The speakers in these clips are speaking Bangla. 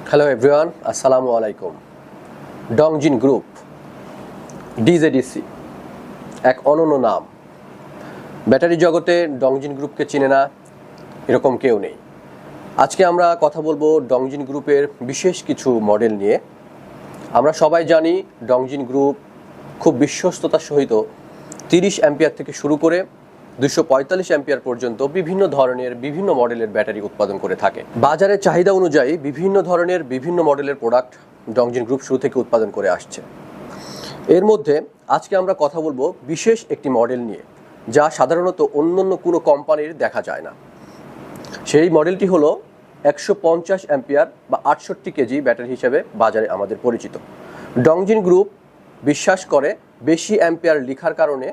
হ্যালো এভরিওয়ান আসসালামু আলাইকুম ডংজিন গ্রুপ ডিজেডিসি এক অনন্য নাম। ব্যাটারি জগতে ডংজিন গ্রুপকে চিনে না, এরকম কেউ নেই। আজকে আমরা কথা বলব ডংজিন গ্রুপের বিশেষ কিছু মডেল নিয়ে। আমরা সবাই জানি ডংজিন গ্রুপ খুব বিশ্বস্ততার সহিত তিরিশ অ্যাম্পিয়ার থেকে শুরু করে দুশো পঁয়তাল্লিশ অ্যাম্পিয়ার পর্যন্ত বিভিন্ন ধরনের, বিভিন্ন মডেলের ব্যাটারি উৎপাদন করে থাকে। বাজারের চাহিদা অনুযায়ী বিভিন্ন ধরনের, বিভিন্ন মডেলের প্রোডাক্ট ডংজিন গ্রুপ শুরু থেকে উৎপাদন করে আসছে। এর মধ্যে আজকে আমরা কথা বলব বিশেষ একটি মডেল নিয়ে, যা সাধারণত অন্য অন্য কোনো কোম্পানির দেখা যায় না। সেই মডেলটি হলো একশো পঞ্চাশ অ্যাম্পিয়ার বা আটষট্টি কেজি ব্যাটারি হিসেবে বাজারে আমাদের পরিচিত। ডংজিন গ্রুপ বিশ্বাস করে বেশি অ্যাম্পিয়ার লিখার কারণে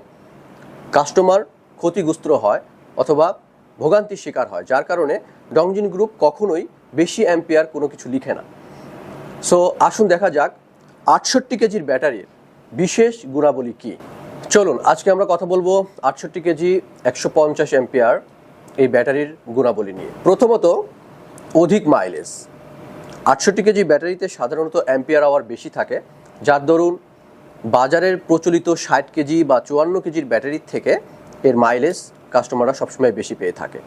কাস্টমার ক্ষতিগ্রস্ত হয় অথবা ভোগান্তির শিকার হয়, যার কারণে ডংজিন গ্রুপ কখনোই বেশি অ্যাম্পিয়ার কোনো কিছু লিখে না। সো আসুন দেখা যাক আটষট্টি কেজির ব্যাটারির বিশেষ গুণাবলী কী। চলুন, আজকে আমরা কথা বলব আটষট্টি কেজি একশো পঞ্চাশ অ্যাম্পিয়ার এই ব্যাটারির গুণাবলী নিয়ে। প্রথমত, অধিক মাইলেজ। আটষট্টি কেজি ব্যাটারিতে সাধারণত অ্যাম্পিয়ার আওয়ার বেশি থাকে, যার দরুন বাজারের প্রচলিত ষাট কেজি বা চুয়ান্ন কেজির ব্যাটারির থেকে এর মাইলেজ কাস্টমাররা সবসময় বেশি পেয়ে থাকে।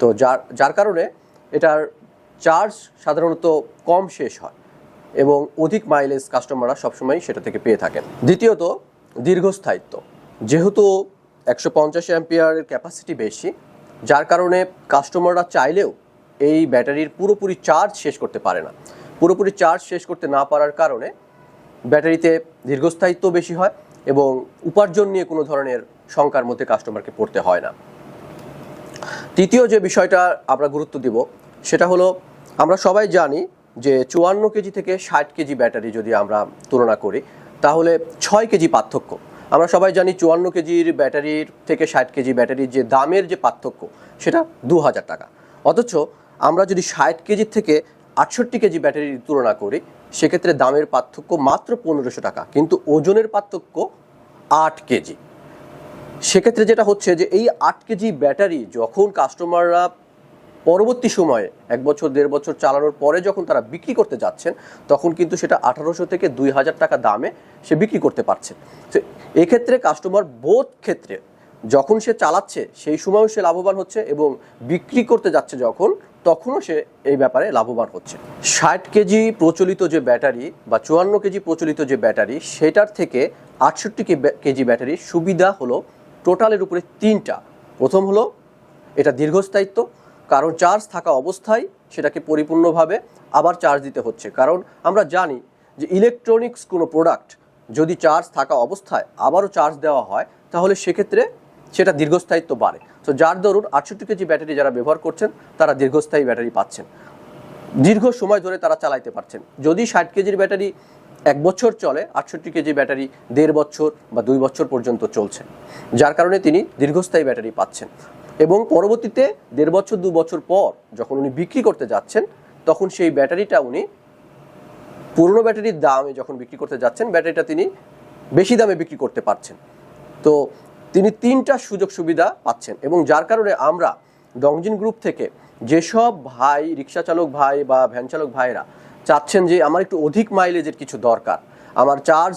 তো যার যার কারণে এটার চার্জ সাধারণত কম শেষ হয় এবং অধিক মাইলেজ কাস্টমাররা সবসময় সেটা থেকে পেয়ে থাকেন। দ্বিতীয়ত, দীর্ঘস্থায়িত্ব। যেহেতু একশো পঞ্চাশ অ্যাম্পিয়ারের ক্যাপাসিটি বেশি, যার কারণে কাস্টমাররা চাইলেও এই ব্যাটারির পুরোপুরি চার্জ শেষ করতে পারে না। পুরোপুরি চার্জ শেষ করতে না পারার কারণে ব্যাটারিতে দীর্ঘস্থায়িত্ব বেশি হয় এবং উপার্জন নিয়ে কোনো ধরনের শঙ্কার মধ্যে কাস্টমারকে পড়তে হয় না। তৃতীয় যে বিষয়টা আমরা গুরুত্ব দিব, সেটা হলো আমরা সবাই জানি যে চুয়ান্ন কেজি থেকে ষাট কেজি ব্যাটারি যদি আমরা তুলনা করি, তাহলে ছয় কেজি পার্থক্য। আমরা সবাই জানি চুয়ান্ন কেজির ব্যাটারির থেকে ষাট কেজি ব্যাটারির যে দামের যে পার্থক্য, সেটা দু হাজার টাকা। অথচ আমরা যদি ষাট কেজির থেকে আটষট্টি কেজি ব্যাটারির তুলনা করি, সেক্ষেত্রে দামের পার্থক্য মাত্র পনেরোশো টাকা, কিন্তু ওজনের পার্থক্য আট কেজি। সেক্ষেত্রে যেটা হচ্ছে যে এই আট কেজি ব্যাটারি যখন কাস্টমাররা পরবর্তী সময়ে, এক বছর, দেড় বছর চালানোর পরে যখন তারা বিক্রি করতে যাচ্ছেন, তখন কিন্তু সেটা আঠারোশো থেকে দুই হাজার টাকা দামে সে বিক্রি করতে পারছে। এক্ষেত্রে কাস্টমার বোধ ক্ষেত্রে যখন সে চালাচ্ছে, সেই সময়ও সে লাভবান হচ্ছে এবং বিক্রি করতে যাচ্ছে যখন তখনও সে এই ব্যাপারে লাভবান হচ্ছে। ষাট কেজি প্রচলিত যে ব্যাটারি বা চুয়ান্ন কেজি প্রচলিত যে ব্যাটারি, সেটার থেকে আটষট্টি কেজি ব্যাটারির সুবিধা হলো টোটালের উপরে তিনটা। প্রথম হলো এটা দীর্ঘস্থায়িত্ব, কারণ চার্জ থাকা অবস্থায় সেটাকে পরিপূর্ণভাবে আবার চার্জ দিতে হচ্ছে। কারণ আমরা জানি যে ইলেকট্রনিক্স কোনো প্রোডাক্ট যদি চার্জ থাকা অবস্থায় আবারও চার্জ দেওয়া হয়, তাহলে সেক্ষেত্রে সেটা দীর্ঘস্থায়িত্ব বাড়ে। তো যার দরুন আটষট্টি কেজি ব্যাটারি যারা ব্যবহার করছেন, তারা দীর্ঘস্থায়ী ব্যাটারি পাচ্ছেন। দীর্ঘ সময় ধরে তারা চালাইতে পারছেন। যদি ষাট কেজির ব্যাটারি এক বছর চলে, আটষট্টি কেজি ব্যাটারি দেড় বছর বা দুই বছর পর্যন্ত চলছে। যার কারণে তিনি দীর্ঘস্থায়ী ব্যাটারি পাচ্ছেন। এবং পরবর্তীতে দেড় বছর, দু বছর পর যখন উনি বিক্রি করতে যাচ্ছেন, তখন সেই ব্যাটারিটা উনি পুরনো ব্যাটারির দামে যখন বিক্রি করতে যাচ্ছেন, ব্যাটারিটা তিনি বেশি দামে বিক্রি করতে পারছেন। তো তিনি তিনটা সুযোগ সুবিধা পাচ্ছেন এবং যার কারণে আমরা ডংজিন গ্রুপ থেকে যেসব ভাই, রিক্সা চালক ভাই বা ভ্যান চালক ভাইরা চাচ্ছেন যে আমার একটু অধিক মাইলেজের কিছু দরকার, আমার চার্জ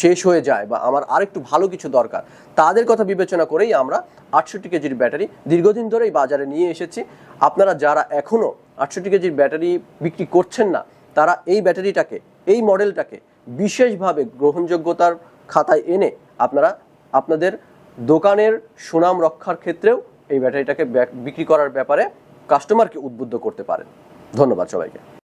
শেষ হয়ে যায় বা আমার আরেকটু ভালো কিছু দরকার, তাদের কথা বিবেচনা করেই আমরা আটষট্টি কেজির ব্যাটারি দীর্ঘদিন ধরেই বাজারে নিয়ে এসেছি। আপনারা যারা এখনও আটষট্টি কেজির ব্যাটারি বিক্রি করছেন না, তারা এই ব্যাটারিটাকে, এই মডেলটাকে বিশেষভাবে গ্রহণযোগ্যতার খাতায় এনে আপনারা, আপনাদের দোকানের সুনাম রক্ষার ক্ষেত্রেও এই ব্যাটারিটাকে বিক্রি করার ব্যাপারে কাস্টমারকে উদ্বুদ্ধ করতে পারেন। ধন্যবাদ সবাইকে।